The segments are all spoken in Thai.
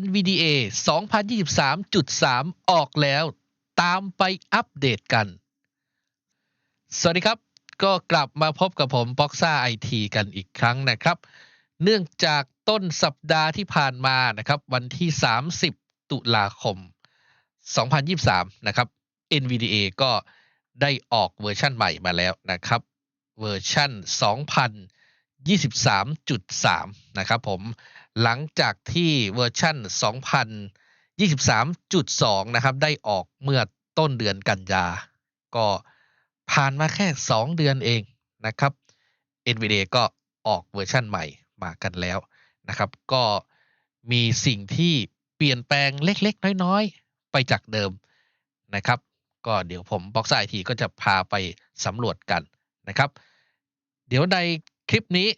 NVDA 2023.3 ออกแล้วตามไปอัปเดตกัน สวัสดีครับ ก็กลับมาพบกับผมบ็อกซ่าไอทีกันอีกครั้งนะครับ เนื่องจากต้นสัปดาห์ที่ผ่านมานะครับ วันที่ 30 ตุลาคม 2023 นะครับ NVDA ก็ได้ออกเวอร์ชั่นใหม่มาแล้วนะครับ เวอร์ชั่น 2023.3 นะครับผม หลังจากที่เวอร์ชั่น2023.2 นะครับ ได้ออกเมื่อต้นเดือนกันยา ก็ผ่านมาแค่ 2 เดือนเองนะครับ NVIDIA ก็ออกเวอร์ชั่นใหม่มากันแล้วนะครับ ก็มีสิ่งที่เปลี่ยนแปลงเล็กๆ น้อยๆ ไปจากเดิมนะครับ ก็เดี๋ยวผมบ็อกซ์ไอทีก็จะพาไปสำรวจกันนะครับ เดี๋ยวในคลิปนี้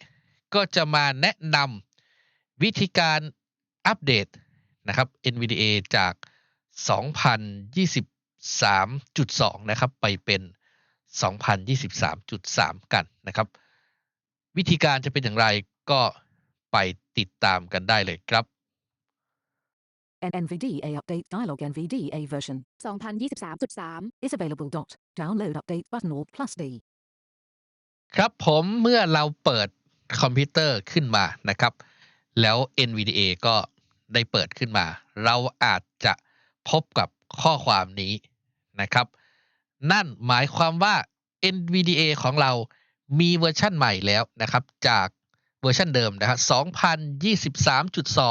ก็จะมาแนะนำ วิธีการอัปเดตนะครับ NVDA จาก 2023.2 นะครับ ไปเป็น 2023.3 กันนะครับ วิธีการจะเป็นอย่างไรก็ไปติดตามกันได้เลยครับ An NVDA update dialog NVDA version 2023.3 is available. Dot. Download update button or plus D. ครับผมเมื่อเราเปิดคอมพิวเตอร์ขึ้นมานะครับ แล้ว NVDA ก็ได้เปิดขึ้นมา เราอาจจะพบกับข้อความนี้นะครับ นั่นหมายความว่า NVDA ของเรามีเวอร์ชั่นใหม่แล้วนะครับ จากเวอร์ชันเดิมนะครับ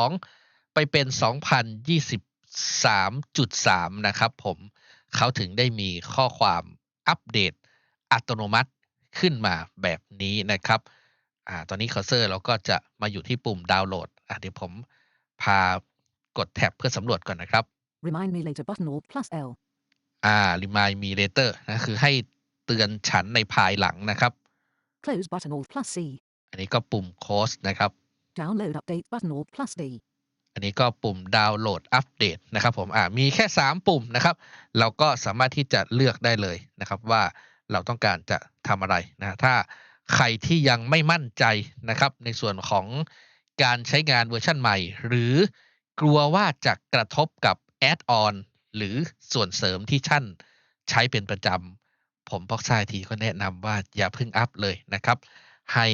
2023.2 ไปเป็น 2023.3 นะครับผมเขาถึงได้มีข้อความอัปเดตอัตโนมัติขึ้นมาแบบนี้นะครับ อ่าตอนนี้เคอร์เซอร์เราก็จะมาอยู่ที่ปุ่มดาวน์โหลดอ่าเดี๋ยวผมพากดแท็บเพื่อสำรวจก่อนนะครับ Remind me later button or plus L. อ่า remind me later นะคือให้เตือนฉันในภายหลังนะครับ Close button or plus C. อันนี้ก็ปุ่มโค้ชนะครับ Download update button or plus D. อันนี้ก็ปุ่มดาวน์โหลดอัปเดตนะครับผมอ่ามีแค่ 3 ปุ่มนะครับ เราก็สามารถที่จะเลือกได้เลยนะครับว่าเราต้องการจะทำอะไรนะถ้า ใครที่ยังไม่มั่นใจนะครับ ในส่วนของการใช้งานเวอร์ชันใหม่ หรือกลัวว่าจะกระทบกับแอดออนหรือส่วนเสริมที่ท่านใช้เป็นประจำ ผมพ็อกซายทีก็แนะนำว่าอย่าเพิ่งอัปเลยนะครับ ให้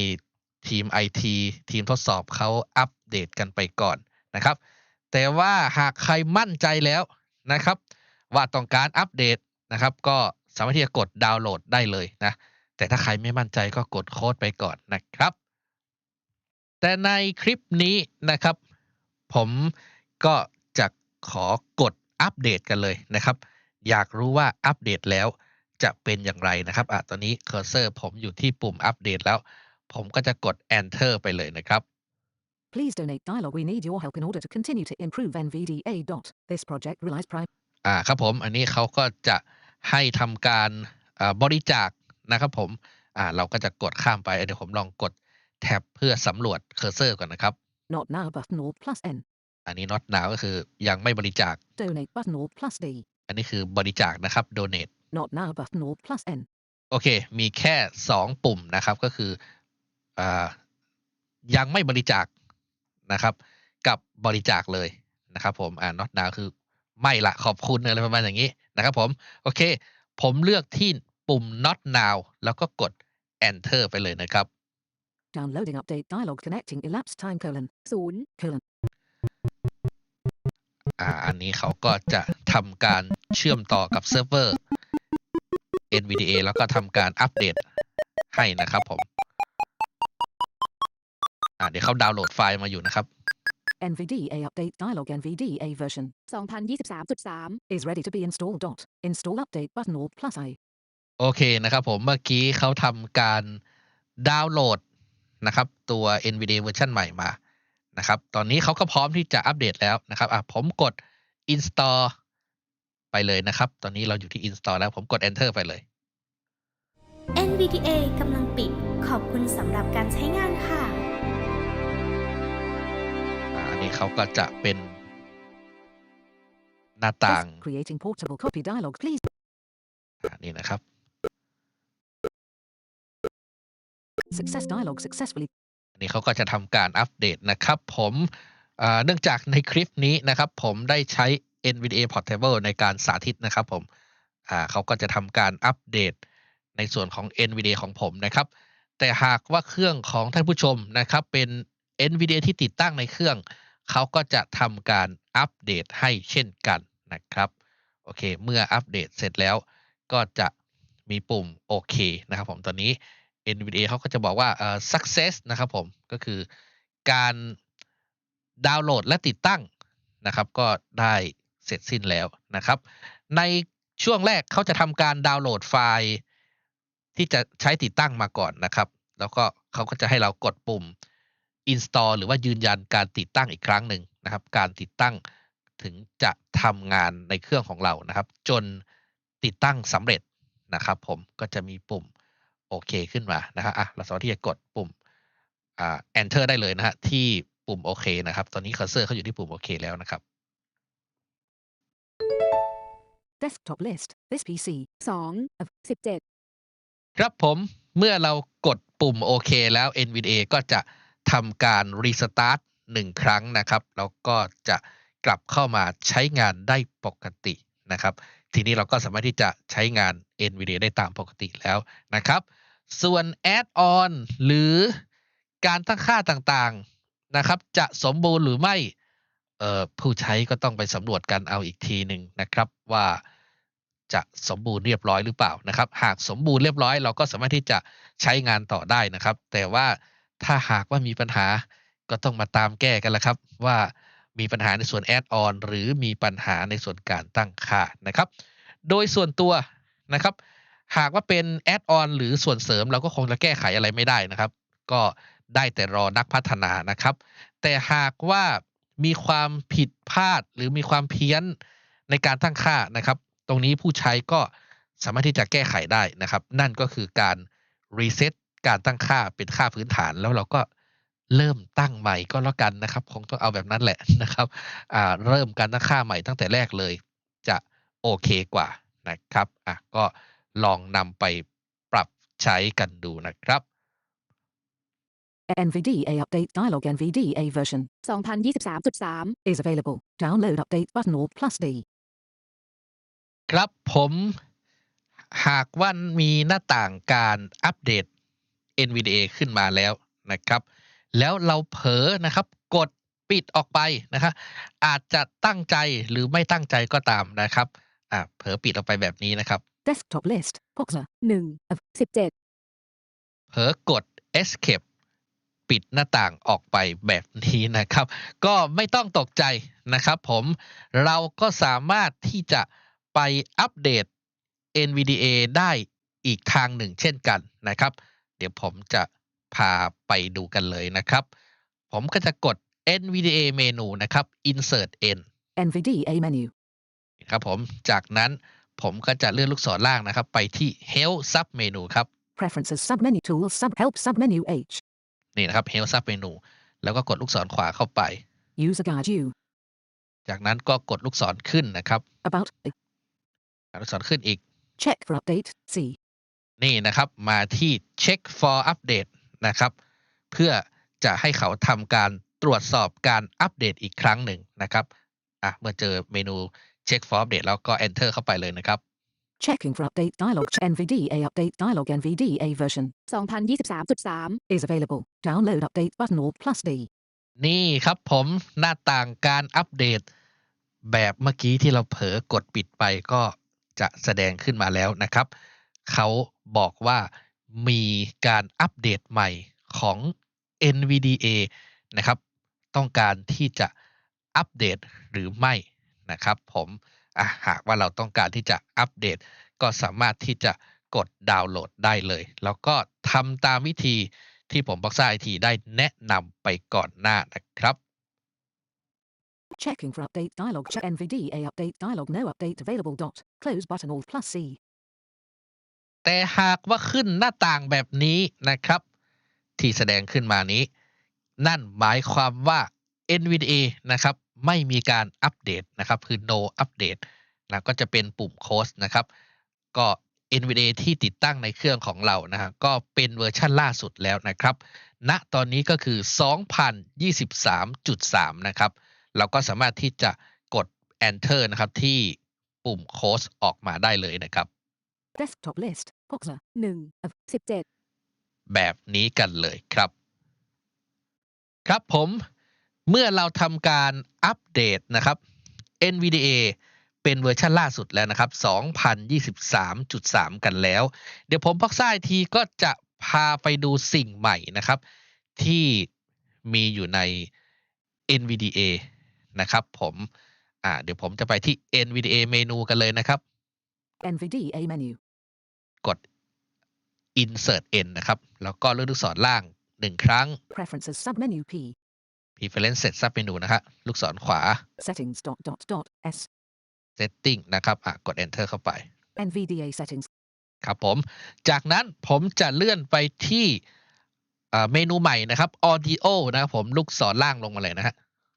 ทีม IT ทีมทดสอบเขาอัปเดตกันไปก่อนนะครับ แต่ว่าหากใครมั่นใจแล้วนะครับ ว่าต้องการอัปเดตนะครับ ก็สามารถที่จะกดดาวน์โหลดได้เลยนะ แต่ถ้าใครไม่มั่นใจก็กดโค้ดไปก่อนนะครับ แต่ในคลิปนี้นะครับ ผมก็จะขอกดอัปเดตกันเลยนะครับ อยากรู้ว่าอัปเดตแล้วจะเป็นอย่างไรนะครับอะตอนนี้เคอร์เซอร์ผมอยู่ที่ปุ่มอัปเดตแล้ว ผมก็จะกด Enter ไปเลยนะครับ Please donate dialog. We need your help in order to continue to improve NVDA. Dot. This project relies prime. อ่าครับผมอันนี้เขาก็จะให้ทำการอ่าบริจาค นะครับผมอ่าเราก็จะกดข้ามไปเดี๋ยวผมลองกดแท็บเพื่อสำรวจเคอร์เซอร์ก่อนนะครับ Not now button or plus N. อันนี้ not now ก็คือยังไม่บริจาค Donate button or plus D. อันนี้คือบริจาคนะครับ donate Not now button or plus N. โอเค มีแค่ 2 ปุ่มนะครับก็คืออายังไม่บริจาคนะครับ กับบริจาคเลยนะครับผมอ่า not now คือไม่ละขอบคุณอะไรประมาณอย่างนี้นะครับผม โอเค ผมเลือกที่ ปุ่ม not now แล้วก็กด enter ไปเลยนะครับ Downloading update dialog connecting elapsed time colon 0 colon. อ่าอันนี้เขาก็จะทำการเชื่อมต่อกับเซิร์ฟเวอร์ NVDA แล้วก็ทำการอัปเดตให้นะครับผมอ่าเดี๋ยวเขาดาวน์โหลดไฟล์มาอยู่นะครับ NVDA update dialog NVDA version 2023.3 is ready to be installed. Dot. Install update button or plus I. โอเคนะครับผมเมื่อกี้เขาทำการดาวน์โหลดนะครับตัว NVIDIA เวอร์ชันใหม่มานะครับตอนนี้เขาก็พร้อมที่จะอัปเดตแล้วนะครับอะผมกด install ไปเลยนะครับ ตอนนี้เราอยู่ที่ install แล้วผมกด enter ไปเลย NVDA กำลังปิดขอบคุณสำหรับการใช้งานค่ะอ่าอันนี้เขาก็จะเป็นหน้าต่าง Test creating portable copy dialog. Please. อ่านี่นะครับ Success dialog successfully. อันนี้เขาก็จะทำการอัปเดตนะครับ ผมเนื่องจากในคลิปนี้นะครับ ผมได้ใช้ NVDA Portable ในการสาธิตนะครับ ผมเขาก็จะทำการอัปเดตในส่วนของ NVDA ของผมนะครับ แต่หากว่าเครื่องของท่านผู้ชมนะครับ เป็น NVDA ที่ติดตั้งในเครื่อง เขาก็จะทำการอัปเดตให้เช่นกันนะครับ โอเค เมื่ออัปเดตเสร็จแล้วก็จะมีปุ่มโอเคนะครับผมตอนนี้ NVDA เขาก็จะบอกว่าเอ่อ success นะครับผมก็คือการดาวน์โหลดและติดตั้งนะครับ ก็ได้เสร็จสิ้นแล้วนะครับ ในช่วงแรกเขาจะทำการดาวน์โหลดไฟล์ที่จะใช้ติดตั้งมาก่อนนะครับ แล้วก็เขาก็จะให้เรากดปุ่ม install หรือว่ายืนยันการติดตั้งอีกครั้งหนึ่งนะครับ การติดตั้งถึงจะทำงานในเครื่องของเรานะครับ จนติดตั้งสำเร็จนะครับ ผมก็จะมีปุ่ม โอเคขึ้นมานะครับอะเราสามารถที่จะกดปุ่มอ่า enter ได้เลยนะฮะที่ปุ่มโอเคนะครับ ตอนนี้เคอร์เซอร์เขาอยู่ที่ปุ่มโอเคแล้วนะครับ Desktop list. This PC. 2 17 ครับผมเมื่อเรากดปุ่มโอเคแล้ว NVDA ก็จะทำการรีสตาร์ทหนึ่งครั้งนะครับ แล้วก็จะกลับเข้ามาใช้งานได้ปกตินะครับ ทีนี้เราก็สามารถที่จะใช้งาน NVDA ได้ตามปกติแล้วนะครับ ส่วน Add-on หรือการตั้งค่าต่างๆนะครับ จะสมบูรณ์หรือไม่เออผู้ใช้ก็ต้องไปสำรวจกันเอาอีกทีหนึ่งนะครับว่าจะสมบูรณ์เรียบร้อยหรือเปล่านะครับ หากสมบูรณ์เรียบร้อย เราก็สามารถที่จะใช้งานต่อได้นะครับ แต่ว่าถ้าหากว่ามีปัญหาก็ต้องมาตามแก้กันละครับ ว่ามีปัญหาในส่วนแอดออนหรือมีปัญหาในส่วนการตั้งค่านะครับ โดยส่วนตัวนะครับ หากว่าเป็นแอดออนหรือส่วนเสริมเราก็คงจะแก้ไขอะไรไม่ได้นะครับ ก็ได้แต่รอนักพัฒนานะครับ แต่หากว่ามีความผิดพลาดหรือมีความเพี้ยนในการตั้งค่านะครับ ตรงนี้ผู้ใช้ก็สามารถที่จะแก้ไขได้นะครับ นั่นก็คือการรีเซ็ตการตั้งค่าเป็นค่าพื้นฐานแล้วเราก็เริ่มตั้งใหม่ก็แล้วกันนะครับ คงต้องเอาแบบนั้นแหละนะครับอ่าเริ่มการตั้งค่าใหม่ตั้งแต่แรกเลย จะโอเคกว่านะครับอะก็ ลองนำไปปรับใช้กันดูนะครับ NVDA update dialog NVDA version 2023.3 is available. Download update button or plus D. ครับผมหากว่ามีหน้าต่างการอัปเดต NVDA ขึ้นมาแล้วนะครับ แล้วเราเผลอนะครับ กดปิดออกไปนะครับอาจจะตั้งใจหรือไม่ตั้งใจก็ตามนะครับอ่าเผลอปิดออกไปแบบนี้นะครับ Desktop list. Poxer. 1 17เผลอกด escape ปิดหน้าต่างออกไปแบบนี้นะครับ ก็ไม่ต้องตกใจนะครับผมเราก็สามารถที่จะไปอัปเดต NVDA ได้อีกทางหนึ่งเช่นกันนะครับ เดี๋ยวผมจะพาไปดูกันเลยนะครับ ผมก็จะกด NVDA เมนูนะครับ insert n NVDA menu. ครับผมจากนั้น ผมก็จะเลื่อนลูกศรล่างนะครับ ไปที่ help sub เมนูครับ Preferences submenu tools sub help submenu H. นี่นะครับ help sub เมนูแล้วก็กดลูกศรขวาเข้าไป User guide U. จากนั้นก็กดลูกศรขึ้นนะครับ About. ลูกศรขึ้นอีก Check for update. C. นี่นะครับมาที่ check for update นะครับ เพื่อจะให้เขาทำการตรวจสอบการอัปเดตอีกครั้งหนึ่งนะครับอะเมื่อเจอเมนู check for update แล้วก็ enter เข้าไปเลยนะครับ Checking for update dialog. NVDA update dialog NVDA version 2023.3 is available. Download update button or plus D. นี่ครับผมหน้าต่างการอัปเดต แบบเมื่อกี้ที่เราเผลอกดปิดไปก็จะแสดงขึ้นมาแล้วนะครับ เขาบอกว่ามีการอัปเดตใหม่ของ NVDA นะครับ ต้องการที่จะอัปเดตหรือไม่ นะครับผมอะหากว่าเราต้องการที่จะอัปเดต ก็สามารถที่จะกดดาวน์โหลดได้เลย แล้วก็ทำตามวิธีที่ผมบอกซ่าไอทีได้แนะนำไปก่อนหน้านะครับ Checking for update dialog. Check NVDA update dialog. No update available. Dot. Close button or plus C. แต่หากว่าขึ้นหน้าต่างแบบนี้นะครับ ที่แสดงขึ้นมานี้ นั่นหมายความว่า NVDA นะครับ ไม่มีการอัปเดตนะครับ คือ no update นะก็จะเป็นปุ่มโค้ดนะครับ ก็ NVDA ที่ติดตั้งในเครื่องของเรานะฮะก็เป็นเวอร์ชันล่าสุดแล้วนะครับณตอนนี้ก็คือ 2023.3 นะครับ เราก็สามารถที่จะกด enter นะครับที่ปุ่มโค้ดออกมาได้เลยนะครับ Desktop list. Boxer. 1 of 17 แบบนี้กันเลยครับ ครับผม เมื่อเราทำการอัปเดตนะครับ NVDA เป็นเวอร์ชันล่าสุดแล้วนะครับ 2023.3 กันแล้ว เดี๋ยวผมพักซ้ายทีก็จะพาไปดูสิ่งใหม่นะครับ ที่มีอยู่ใน NVDA นะครับผมอ่าเดี๋ยวผมจะไปที่ NVDA เมนูกันเลยนะครับ NVDA menu. กด insert n นะครับ แล้วก็เลือกลูกศรล่างหนึ่งครั้ง Preferences submenu P. preferences sub เมนูนะฮะลูกศรขวา Settings dot dot dot S. setting นะครับอะกด enter เข้าไป NVDA settings. ครับผม จากนั้นผมจะเลื่อนไปที่อ่าเมนูใหม่นะครับ audio นะครับผมลูกศรล่างลงมาเลยนะฮะ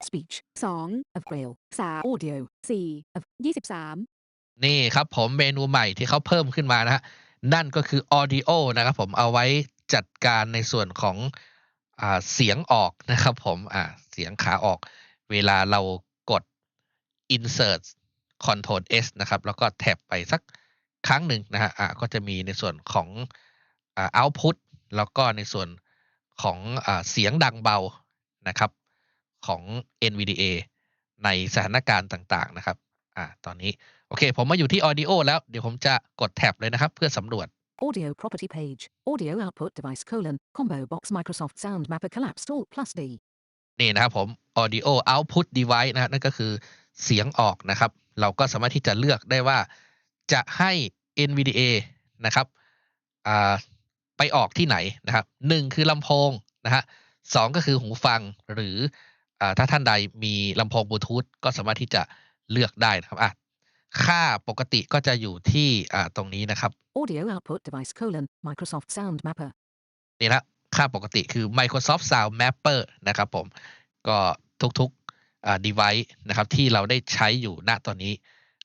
Speech. 2 Of Braille. 3 Audio. 4 of 23 นี่ครับผมเมนูใหม่ที่เขาเพิ่มขึ้นมานะฮะ นั่นก็คือ audio นะครับผมเอาไว้จัดการในส่วนของอ่า เสียงออกนะครับผมอ่าเสียงขาออก เวลาเรากด insert control S นะครับ แล้วก็แท็บไปสักครั้งหนึ่งนะฮะอ่าก็จะมีในส่วนของอ่า output แล้วก็ในส่วนของอ่าเสียงดังเบานะครับของ NVDA ในสถานการณ์ต่าง ๆ นะครับ อ่า ตอนนี้ โอเค ผมมาอยู่ที่ audio แล้ว เดี๋ยวผมจะกดแท็บเลยนะครับ เพื่อสำรวจ Audio property page. Audio output device colon. Combo box Microsoft Sound Mapper collapsed alt plus D. นี่นะครับผม audio output device นะนั่นก็คือเสียงออกนะครับ เราก็สามารถที่จะเลือกได้ว่าจะให้ NVDA นะครับไปออกที่ไหนนะครับหนึ่งคือลำโพงนะฮะสองก็คือหูฟังหรืออถ้าท่านใดมีลำโพงบลูทูธก็สามารถที่จะเลือกได้นะครับอะ ค่าปกติก็จะอยู่ที่อ่าตรงนี้นะครับ Audio output device colon. Microsoft Sound Mapper. นี่นะค่าปกติคือ Microsoft Sound Mapper นะครับผม ก็ทุกๆอ่า device นะครับที่เราได้ใช้อยู่ณตอนนี้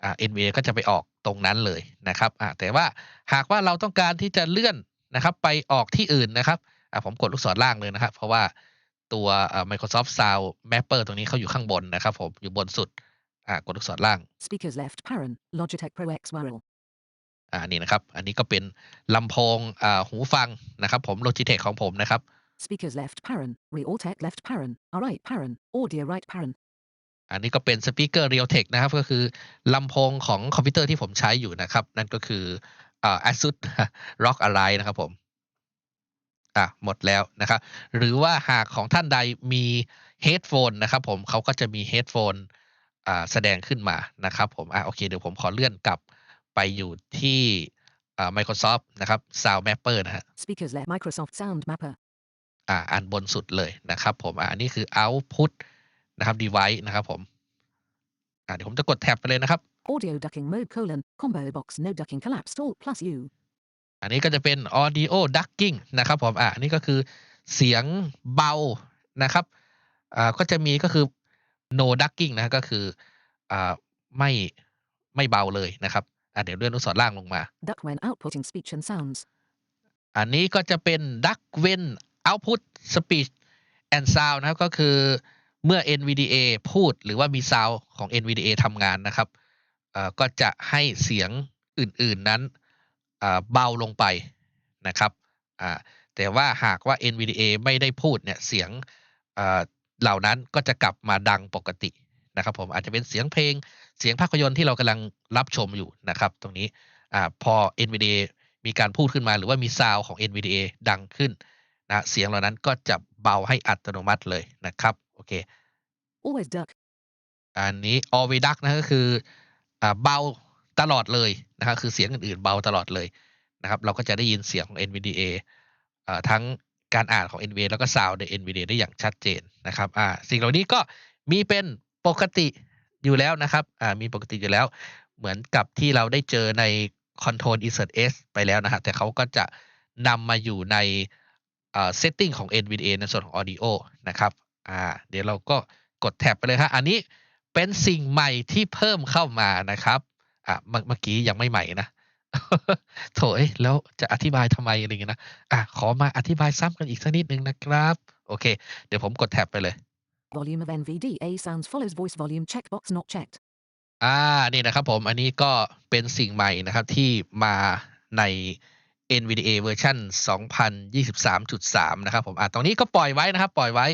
อ่า NVIDIA ก็จะไปออกตรงนั้นเลยนะครับอ่าแต่ว่าหากว่าเราต้องการที่จะเลื่อนนะครับ ไปออกที่อื่นนะครับอ่าผมกดลูกศรล่างเลยนะครับ เพราะว่าตัวอ่า Microsoft Sound Mapper ตรงนี้เขาอยู่ข้างบนนะครับผมอยู่บนสุด อ่ากดลูกศรล่าง Speakers left parent. Logitech Pro X Wirral. อ่านี่นะครับ อันนี้ก็เป็นลำโพงอ่าหูฟังนะครับ ผม Logitech ของผมนะครับ Speakers left parent. Realtek left parent. Right parent. Audio right parent. อันนี้ก็เป็นสปีกเกอร์ Realtek นะครับ ก็คือลำโพงของคอมพิวเตอร์ที่ผมใช้อยู่นะครับ นั่นก็คืออ่า ASUS ROG Ally นะครับผมอะหมดแล้วนะครับ หรือว่าหากของท่านใดมีเฮดโฟนนะครับผมเขาก็จะมีเฮดโฟนอ่า แสดงขึ้นมานะครับผมอะโอเคเดี๋ยวผมขอเลื่อนกลับไปอยู่ที่อ่า Microsoft นะครับ Sound Mapper นะฮะ Speakers left Microsoft Sound Mapper. อ่าอันบนสุดเลยนะครับผมอ่าอันนี้คือ output นะครับ device นะครับผมอ่าเดี๋ยวผมจะกดแท็บไปเลยนะครับ Audio ducking mode colon. Combo box no ducking collapsed alt plus U. อันนี้ก็จะเป็น audio ducking นะครับผมอ่าอันนี้ก็คือเสียงเบานะครับอ่าก็จะมีก็คือ no ducking นะก็คืออ่าไม่ไม่เบาเลยนะครับอ่าเดี๋ยวเลื่อนลูกศรล่างลงมา Duck when outputting speech and sounds. อันนี้ก็จะเป็น duck when output speech and sound นะครับก็คือเมื่อ NVDA พูดหรือว่ามี sound ของ NVDA ทำงานนะครับเอ่อก็จะให้เสียงอื่นๆนั้นอ่าเบาลงไปนะครับอ่าแต่ว่าหากว่า NVDA ไม่ได้พูดเนี่ยเสียงอ่า เหล่านั้นก็จะกลับมาดังปกตินะครับ ผมอาจจะเป็นเสียงเพลงเสียงภาพยนตร์ที่เรากำลังรับชมอยู่นะครับ ตรงนี้อ่าพอ NVDA มีการพูดขึ้นมาหรือว่ามีซาวของ NVDA ดังขึ้นนะเสียงเหล่านั้นก็จะเบาให้อัตโนมัติเลยนะครับโอเค Always duck. อันนี้ always duck นะก็คืออ่าเบาตลอดเลยนะครับคือเสียงอื่นๆเบาตลอดเลยนะครับ เราก็จะได้ยินเสียงของ NVDA อ่าทั้ง การอ่านของ NVDA แล้วก็ซาวใน NVDA ได้อย่างชัดเจนนะครับอ่าสิ่งเหล่านี้ก็มีเป็นปกติอยู่แล้วนะครับอ่ามีปกติอยู่แล้ว เหมือนกับที่เราได้เจอใน Control Insert S ไปแล้วนะฮะแต่เขาก็จะนำมาอยู่ในเอ่อ setting ของ NVDA ในส่วนของ audio นะครับอ่าเดี๋ยวเราก็กดแท็บไปเลยครับอันนี้เป็นสิ่งใหม่ที่เพิ่มเข้ามานะครับอะเมื่อกี้ยังไม่ใหม่นะ โถเอ้ยแล้วจะอธิบายทำไมอะไรอย่างเงี้ยนะอะขอมาอธิบายซ้ำกันอีกสักนิดหนึ่งนะครับ โอเค เดี๋ยวผมกดแท็บไปเลย Volume of NVDA sounds follows voice volume checkbox not checked. อ่านี่นะครับผมอันนี้ก็เป็นสิ่งใหม่นะครับที่มาใน NVDA เวอร์ชัน2023.3 นะครับผมอ่าตรงนี้ก็ปล่อยไว้นะครับ ปล่อยไว้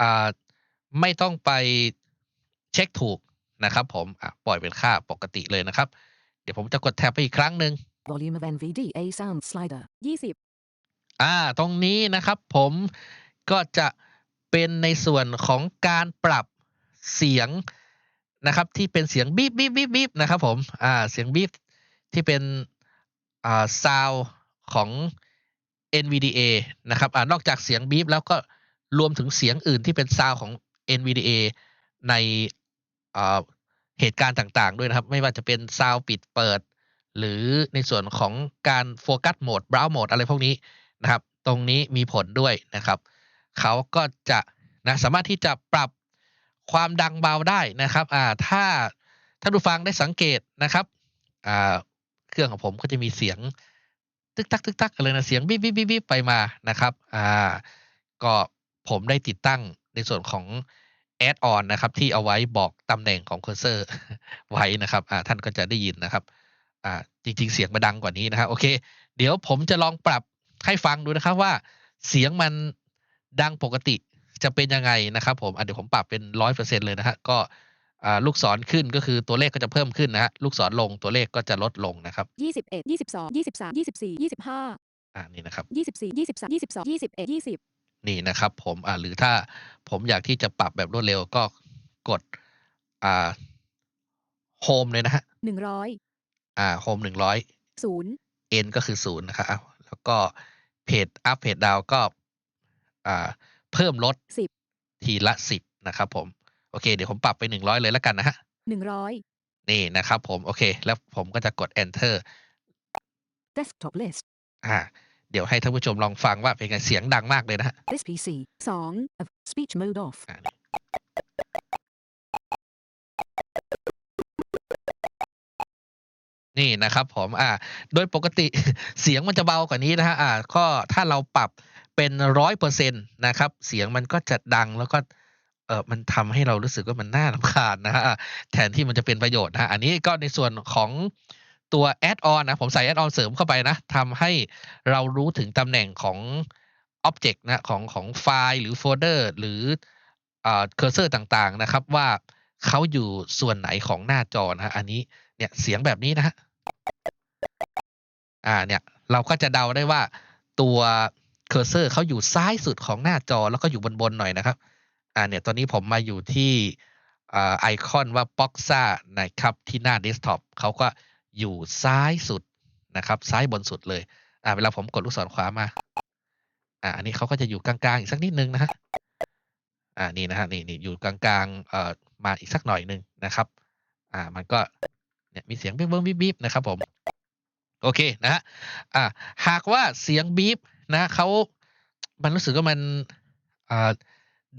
อ่าไม่ต้องไปเช็คถูกนะครับผมอะปล่อยเป็นค่าปกติเลยนะครับเดี๋ยวผมจะกดแท็บไปอีกครั้งหนึ่ง Volume of NVDA sound slider. 20 อ่า ตรงนี้นะครับผมก็จะเป็นในส่วนของการปรับเสียงนะครับ ที่เป็นเสียงบีบบีบบีบบีบนะครับผม อ่า เสียงบีบที่เป็นอ่าซาวของ NVDA นะครับ อ่า นอกจากเสียงบีบแล้วก็รวมถึงเสียงอื่นที่เป็นซาวของ NVDA ในอ่า เหตุการณ์ต่างๆ ด้วยนะครับ ไม่ว่าจะเป็นซาวปิดเปิด หรือในส่วนของการโฟกัสโหมดบราวโหมดอะไรพวกนี้นะครับ ตรงนี้มีผลด้วยนะครับเขาก็จะนะสามารถที่จะปรับความดังเบาได้นะครับอ่าถ้าท่านผู้ฟังได้สังเกตนะครับอ่าเครื่องของผมก็จะมีเสียงตึกตักตึกตักอะไรนะเสียงบีบบีบบีบไปมานะครับอ่าก็ผมได้ติดตั้งในส่วนของ แอดออนนะครับ ที่เอาไว้บอกตำแหน่งของเคอร์เซอร์ไว้นะครับอ่าท่านก็จะได้ยินนะครับอ่าจริง ๆ เสียงมันดังกว่านี้นะครับโอเค เดี๋ยวผมจะลองปรับให้ฟังดูนะครับว่าเสียงมันดังปกติจะเป็นยังไงนะครับ ผมอะเดี๋ยวผมปรับเป็นร้อยเปอร์เซ็นเลยนะฮะก็อ่าลูกศรขึ้นก็คือตัวเลขก็จะเพิ่มขึ้นนะฮะลูกศรลงตัวเลขก็จะลดลงนะครับ21 22 23 24 25อ่านี่นะครับ24 23 22 21 20 นี่นะครับ ผมอ่าหรือถ้าผมอยากที่จะปรับแบบรวดเร็วก็กดอ่าโฮมเลยนะฮะ100อ่าโฮมหนึ่งร้อย0 n ก็คือศูนย์นะครับอ้าวแล้วก็เพจอัพเพจดาวก็อ่าเพิ่มลด10ทีละสิบนะครับผมโอเค เดี๋ยวผมปรับไปหนึ่งร้อยเลยแล้วกันนะฮะ100นี่นะครับผม โอเค แล้วผมก็จะกด enter Desktop list. อ่า เดี๋ยวให้ท่านผู้ชมลองฟังว่าเป็นไงเสียงดังมากเลยนะฮะ This PC. 2 Of speech mode off. อ่านี่นี่นะครับผมอ่าโดยปกติ เสียงมันจะเบากว่านี้นะฮะอ่าก็ถ้าเราปรับเป็นร้อยเปอร์เซ็นต์นะครับ เสียงมันก็จะดังแล้วก็เออมันทำให้เรารู้สึกว่ามันน่ารำคาญนะฮะอ่าแทนที่มันจะเป็นประโยชน์นะฮะอันนี้ก็ในส่วนของ ตัวแอดออนนะผมใส่แอดออนเสริมเข้าไปนะทำให้เรารู้ถึงตำแหน่งของอ็อบเจกต์นะของของไฟล์หรือโฟลเดอร์หรืออ่าเคอร์เซอร์ต่างๆนะครับ ว่าเขาอยู่ส่วนไหนของหน้าจอนะฮะอันนี้เนี่ยเสียงแบบนี้นะฮะอ่าเนี่ยเราก็จะเดาได้ว่าตัวเคอร์เซอร์เขาอยู่ซ้ายสุดของหน้าจอแล้วก็อยู่บนๆหน่อยนะครับอ่าเนี่ยตอนนี้ผมมาอยู่ที่อ่าไอคอนว่า b o x a นะครับที่หน้าเดสก์ท็อปเขาก็ อยู่ซ้ายสุดนะครับ ซ้ายบนสุดเลย อ่าเวลาผมกดลูกศรขวามา อ่าอันนี้เขาก็จะอยู่กลางๆ อีกสักนิดนึงนะฮะอ่านี่นะฮะนี่นี่อยู่กลางๆเอ่อมาอีกสักหน่อยหนึ่งนะครับ อ่ามันก็เนี่ยมีเสียงเบิ้งเบิ้งบีบบีบนะครับผมโอเคนะฮะอ่าหากว่าเสียงบีบนะเขามันรู้สึกว่ามันอ่า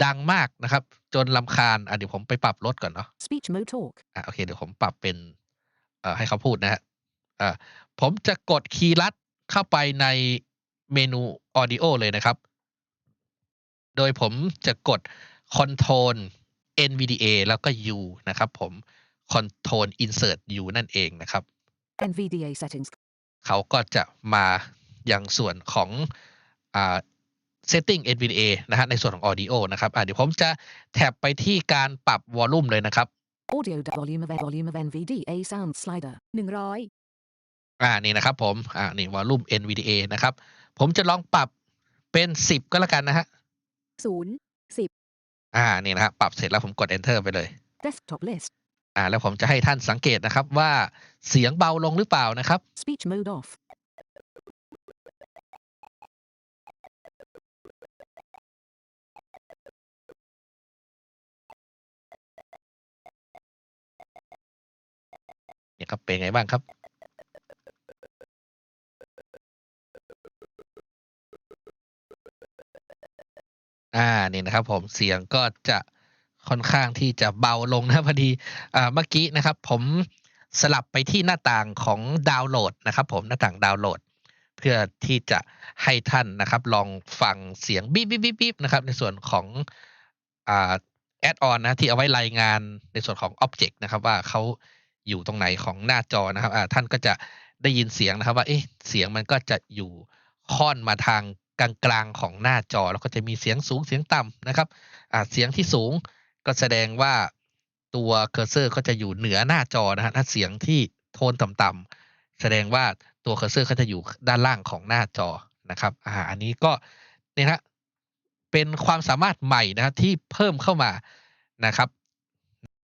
ดังมากนะครับ จนลำคาญอะเดี๋ยวผมไปปรับลดก่อนเนาะ Speech mode talk. อะโอเคเดี๋ยวผมปรับเป็นเอ่อ ให้เขาพูดนะฮะอ่าผมจะกดคีย์ลัดเข้าไปในเมนู Audio เลยนะครับ โดยผมจะกด Control NVDA แล้วก็ U นะครับผม Control Insert U นั่นเองนะครับ NVDA settings. เขาก็จะมาอย่างส่วนของอ่า setting NVDA นะฮะในส่วนของ audio นะครับอะเดี๋ยวผมจะแท็บไปที่การปรับ volume เลยนะครับ Audio d- volume of volume of NVDA sound slider. 100 อ่านี่นะครับผมอ่านี่ volume NVDA นะครับ ผมจะลองปรับเป็น 10 ก็แล้วกันนะฮะ0 10 อ่านี่นะฮะปรับเสร็จแล้วผมกด enter ไปเลย Desktop list. อ่าแล้วผมจะให้ท่านสังเกตนะครับว่าเสียงเบาลงหรือเปล่านะครับ Speech mode off. ครับ เป็นไงบ้างครับอ่านี่นะครับ ผมเสียงก็จะค่อนข้างที่จะเบาลงนะพอดีอ่าเมื่อกี้นะครับ ผมสลับไปที่หน้าต่างของดาวน์โหลดนะครับ ผมหน้าต่างดาวน์โหลด เพื่อที่จะให้ท่านนะครับ ลองฟังเสียงบีบบีบบีบนะครับ ในส่วนของอ่าแอดออนนะที่เอาไว้รายงานในส่วนของ Object นะครับ ว่าเขา อยู่ตรงไหนของหน้าจอนะครับท่านก็จะได้ยินเสียงนะครับว่าเอ๊ะเสียงมันก็จะอยู่ค่อนมาทางกลางๆของหน้าจอ แล้วก็จะมีเสียงสูงเสียงต่ำนะครับเสียงที่สูงก็แสดงว่าตัวเคอร์เซอร์ก็จะอยู่เหนือหน้าจอนะฮะถ้าเสียงที่โทนต่ำๆแสดงว่าตัวเคอร์เซอร์ก็จะอยู่ด้านล่างของหน้าจอนะครับอ่าอันนี้ก็เนี่ยฮะเป็นความสามารถใหม่นะครับที่เพิ่มเข้ามานะครับ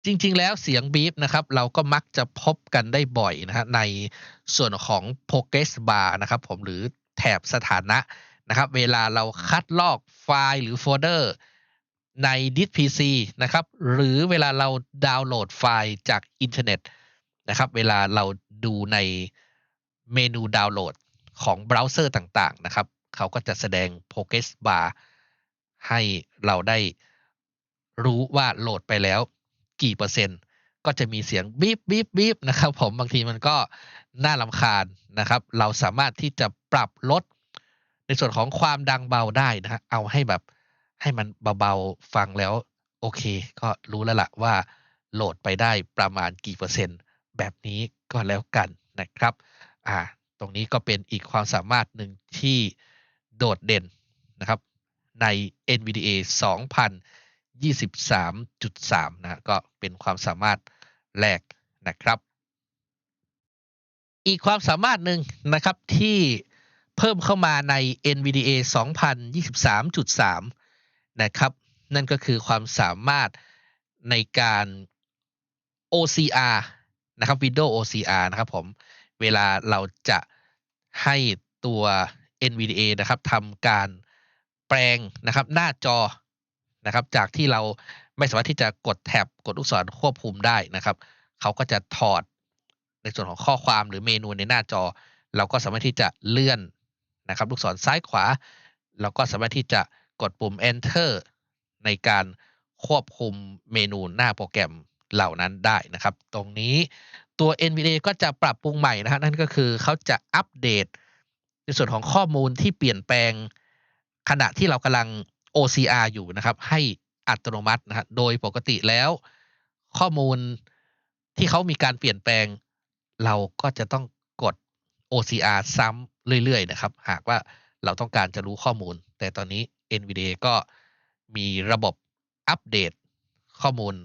จริง ๆ แล้วเสียงบีฟนะครับเราก็มักจะพบกันได้บ่อยนะฮะในส่วนของ progress bar นะครับผมหรือแถบสถานะนะครับ เวลาเราคัดลอกไฟล์หรือโฟลเดอร์ในดิส PC นะครับ หรือเวลาเราดาวน์โหลดไฟล์จากอินเทอร์เน็ตนะครับ เวลาเราดูในเมนูดาวน์โหลดของเบราว์เซอร์ต่าง ๆ นะครับ เขาก็จะแสดง progress bar ให้เราได้รู้ว่าโหลดไปแล้ว กี่เปอร์เซ็นต์ ก็จะมีเสียงบีบบีบบีบนะครับ ผมบางทีมันก็น่าลำคาญนะครับ เราสามารถที่จะปรับลดในส่วนของความดังเบาได้นะฮะเอาให้แบบให้มันเบาๆฟังแล้ว โอเค ก็รู้แล้วล่ะว่าโหลดไปได้ประมาณกี่เปอร์เซ็นต์ แบบนี้ก็แล้วกันนะครับ อ่า ตรงนี้ก็เป็นอีกความสามารถหนึ่งที่โดดเด่นนะครับ ใน NVDA 23.3นะฮะก็เป็นความสามารถแรกนะครับ อีกความสามารถหนึ่งนะครับที่เพิ่มเข้ามาใน NVDA 2023.3 นะครับ นั่นก็คือความสามารถในการ OCR นะครับ Windows OCR นะครับผม เวลาเราจะให้ตัว NVDA นะครับทำการแปลงนะครับหน้าจอ นะครับ จากที่เราไม่สามารถที่จะกดแท็บกดลูกศรควบคุมได้นะครับเขาก็จะถอดในส่วนของข้อความหรือเมนูในหน้าจอ เราก็สามารถที่จะเลื่อนนะครับ ลูกศรซ้ายขวา เราก็สามารถที่จะกดปุ่ม enter ในการควบคุมเมนูหน้าโปรแกรมเหล่านั้นได้นะครับ ตรงนี้ตัว NVDA ก็จะปรับปรุงใหม่นะครับนั่นก็คือเขาจะอัปเดต ในส่วนของข้อมูลที่เปลี่ยนแปลง ขณะที่เรากำลัง OCR อยู่นะครับ ให้อัตโนมัตินะฮะโดยปกติแล้วข้อมูลที่เขามีการเปลี่ยนแปลง เราก็จะต้องกด OCR ซ้ำเรื่อย ๆ นะครับ หากว่าเราต้องการจะรู้ข้อมูล แต่ตอนนี้ NVDA ก็มีระบบอัปเดตข้อมูล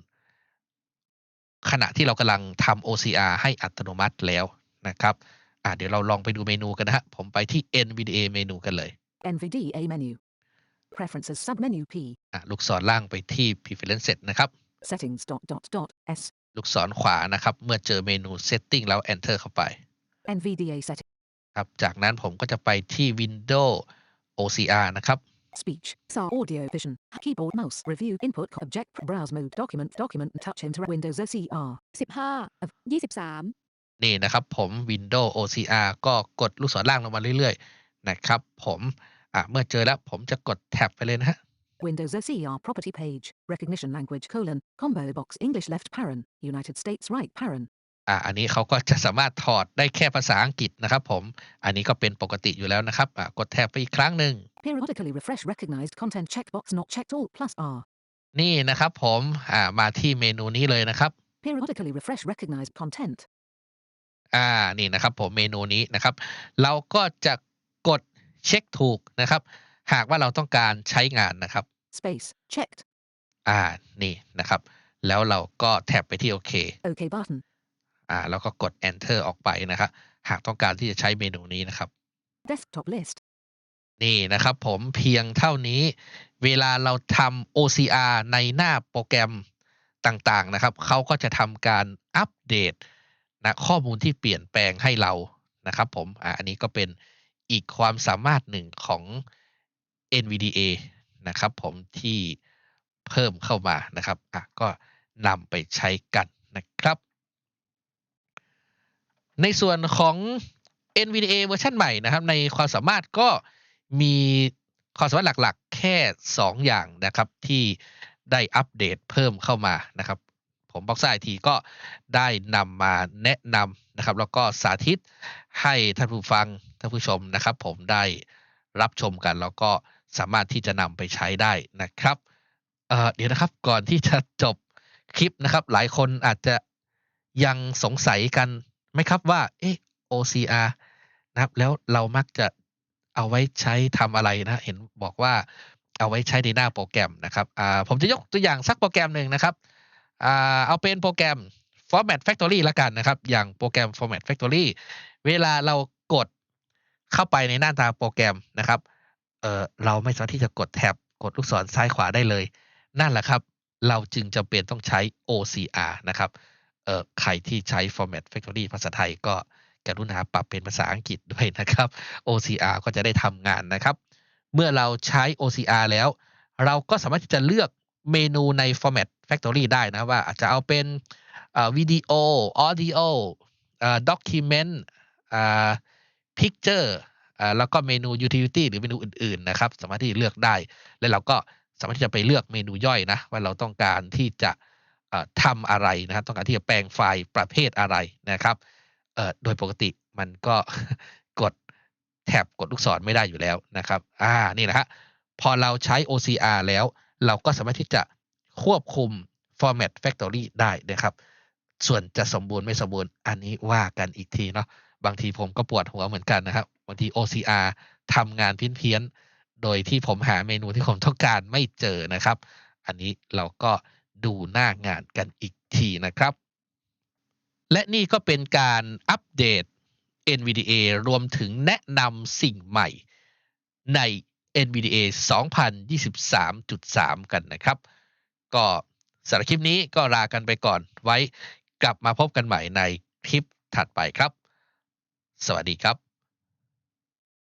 ขณะที่เรากำลังทำ OCR ให้อัตโนมัติแล้วนะครับอ่าเดี๋ยวเราลองไปดูเมนูกันนะฮะผมไปที่ NVDA เมนูกันเลย NVDA menu. Preferences submenu P. อะลูกศรล่างไปที่ Preferences นะครับ Settings dot dot dot S. ลูกศรขวานะครับ เมื่อเจอเมนู Setting แล้ว Enter เข้าไป NVDA setting. ครับ จากนั้นผมก็จะไปที่ Windows OCR นะครับ Speech. SAR audio vision. Keyboard mouse. Review input. co- Object. Browse mode. Document. Document. Touch enter. Windows OCR. สิบห้ายี่สิบสามนี่นะครับผม Windows OCR ก็กดลูกศรล่างลงมาเรื่อยๆ นะครับผม อะเมื่อเจอแล้วผมจะกดแท็บไปเลยนะฮะ Windows OCR property page. Recognition language colon. Combo box English left parent. United States right parent. อะอันนี้เขาก็จะสามารถถอดได้แค่ภาษาอังกฤษนะครับผม อันนี้ก็เป็นปกติอยู่แล้วนะครับอะกดแท็บไปอีกครั้งหนึ่ง Periodically refresh recognized content checkbox not checked all plus R. นี่นะครับผมอ่ามาที่เมนูนี้เลยนะครับ Periodically refresh recognized content. อ่านี่นะครับผมเมนูนี้นะครับ เราก็จะกด เช็คถูกนะครับ หากว่าเราต้องการใช้งานนะครับ Space. Checked. อ่านี่นะครับ แล้วเราก็แท็บไปที่โอเค OK button. อ่าแล้วก็กด enter ออกไปนะครับ หากต้องการที่จะใช้เมนูนี้นะครับ Desktop list. นี่นะครับผมเพียงเท่านี้ เวลาเราทำ OCR ในหน้าโปรแกรมต่างๆนะครับ เขาก็จะทำการอัปเดตนะข้อมูลที่เปลี่ยนแปลงให้เรานะครับผมอ่าอันนี้ก็เป็น อีกความสามารถหนึ่งของ NVDA นะครับผมที่เพิ่มเข้ามานะครับอะก็นำไปใช้กันนะครับ ในส่วนของ NVDA เวอร์ชันใหม่นะครับ ในความสามารถก็มีความสามารถหลักๆ แค่ 2 อย่างนะครับที่ได้อัปเดตเพิ่มเข้ามานะครับ ผมบ็อกซ์ไอทีก็ได้นำมาแนะนำนะครับ แล้วก็สาธิตให้ท่านผู้ฟัง ท่านผู้ชมนะครับ ผมได้รับชมกัน แล้วก็สามารถที่จะนำไปใช้ได้นะครับเเดี๋ยวนะครับก่อนที่จะจบคลิปนะครับ หลายคนอาจจะยังสงสัยกันไหมครับว่าเอ๊ะ OCR นะครับแล้วเรามักจะเอาไว้ใช้ทำอะไรนะ เห็นบอกว่าเอาไว้ใช้ในหน้าโปรแกรมนะครับผมจะยกตัวอย่างสักโปรแกรมหนึ่งนะครับอเอาเป็นโปรแกรม Format Factory ละกันนะครับ อย่างโปรแกรม Format Factory เวลาเรากด เข้าไปในหน้าตาโปรแกรมนะครับ เออเราไม่สามารถที่จะกดแท็บกดลูกศรซ้ายขวาได้เลย นั่นแหละครับ เราจึงจำเป็นต้องใช้ OCR นะครับเอ่อใครที่ใช้ Format Factory ภาษาไทยก็กรุณาปรับเป็นภาษาอังกฤษด้วยนะครับ OCR ก็จะได้ทำงานนะครับ เมื่อเราใช้ OCR แล้ว เราก็สามารถที่จะเลือกเมนูใน Format Factory ได้นะว่าอาจจะเอาเป็นวิดีโอ audio ด็อกิเมนต์ picture อ่าแล้วก็เมนู utility หรือเมนูอื่นๆนะครับ สามารถที่จะเลือกได้ และเราก็สามารถที่จะไปเลือกเมนูย่อยนะ ว่าเราต้องการที่จะเอ่อทำอะไรนะครับ ต้องการที่จะแปลงไฟล์ประเภทอะไรนะครับโดยปกติมันก็กดแท็บกดลูกศรไม่ได้อยู่แล้วนะครับ อ่า นี่นะฮะ พอเราใช้ OCR แล้ว เราก็สามารถที่จะควบคุม Format Factory ได้นะครับ ส่วนจะสมบูรณ์ไม่สมบูรณ์ อันนี้ว่ากันอีกทีเนาะ บางทีผมก็ปวดหัวเหมือนกันนะครับบางที OCR ทำงานเพี้ยนๆโดยที่ผมหาเมนูที่ผมต้องการไม่เจอนะครับ อันนี้เราก็ดูหน้างานกันอีกทีนะครับ และนี่ก็เป็นการอัปเดต NVDA รวมถึงแนะนำสิ่งใหม่ใน NVDA 2023.3 กันนะครับ ก็สำหรับคลิปนี้ก็ลากันไปก่อนไว้กลับมาพบกันใหม่ในคลิปถัดไปครับ สวัสดีครับ